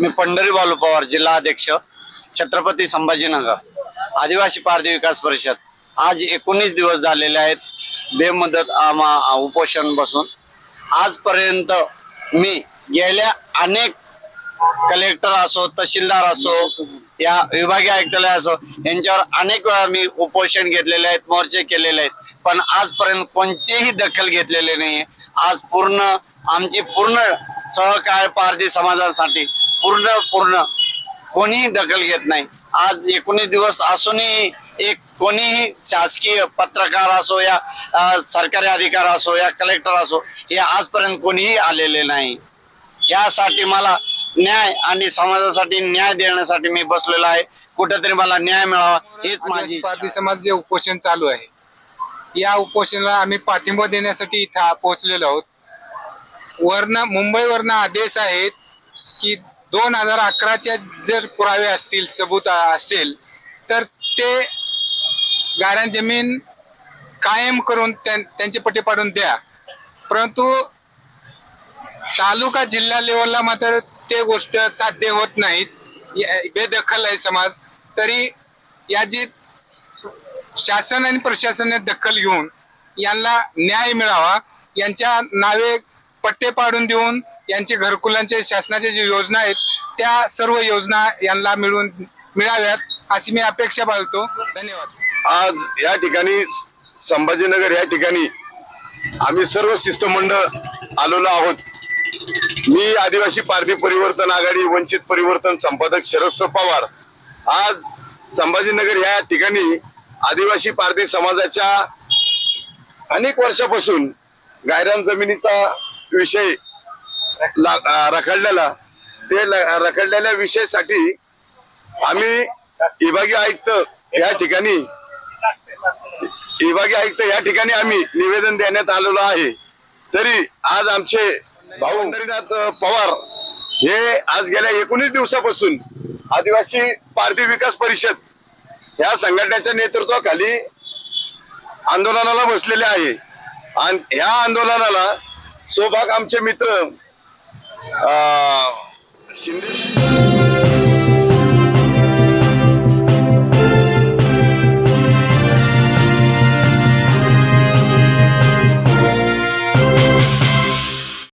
मी पंढरी बालू पवार जिल्हा अध्यक्ष छत्रपती संभाजीनगर आदिवासी पारधी विकास परिषद. आज एकोणीस दिवस झालेले आहेत बेमुदत आमा उपोषण बसून. आजपर्यंत मी गेल्या अनेक कलेक्टर असो तहसीलदार असो या विभागीय आयुक्तालय असो यांच्यावर अनेक वेळा मी उपोषण घेतलेले आहेत मोर्चे केलेले आहेत. पण आजपर्यंत कोणतीही दखल घेतलेली नाही आज पूर्ण आमची पूर्ण सहकार पारधी समाजासाठी पूर्ण पूर्ण कोणीही दखल घेत नाही. आज एकोणीस दिवस असूनही एक कोणीही शासकीय पत्रकार असो या सरकारी अधिकार असो या कलेक्टर असो हे आजपर्यंत कोणीही आलेले नाही. यासाठी मला न्याय आणि समाजासाठी न्याय देण्यासाठी मी बसलेलो आहे. कुठेतरी मला न्याय मिळावा हीच माझी आहे. समाज जे उपोषण चालू आहे या उपोषणाला आम्ही पाठिंबा देण्यासाठी इथं पोहोचलेलो आहोत. वरनं मुंबईवरनं आदेश आहेत की दोन हजार अकराच्या जर पुरावे असतील सबूत असेल तर ते गाऱ्हाण जमीन कायम करून त्यां- त्यांचे पट्टे पाडून द्या. परंतु तालुका जिल्हा लेवलला मात्र ते गोष्ट साध्य होत नाहीत बेदखल आहे समाज. तरी याची शासन आणि प्रशासनाने दखल घेऊन यांना न्याय मिळावा यांच्या नावे पट्टे पाडून देऊन यांचे घरकुलांचे शासनाच्या ज्या योजना आहेत त्या सर्व योजना यांना मिळून मिळाव्यात अशी मी अपेक्षा बाळगतो. धन्यवाद. आज या ठिकाणी संभाजीनगर या ठिकाणी आम्ही सर्व शिस्तमंडळ आलेलो आहोत. मी आदिवासी पारधी परिवर्तन आघाडी वंचित परिवर्तन संपादक शरद पवार. आज संभाजीनगर या ठिकाणी आदिवासी पारधी समाजाच्या अनेक वर्षापासून गायरान जमिनीचा विषय ला- रखडलेला ते रखडलेल्या विषयासाठी आम्ही विभागीय आयुक्त या ठिकाणी विभागीय आयुक्त या ठिकाणी आम्ही निवेदन देण्यात आलेलो आहे. तरी आज आमचे पंढरीनाथ पवार हे आज गेल्या एकोणीस दिवसापासून आदिवासी पार्टी विकास परिषद या संघटनेच्या नेतृत्वाखाली आंदोलनाला बसलेले आहे. आणि ह्या आंदोलनाला सोबाग आमचे मित्र शिंदे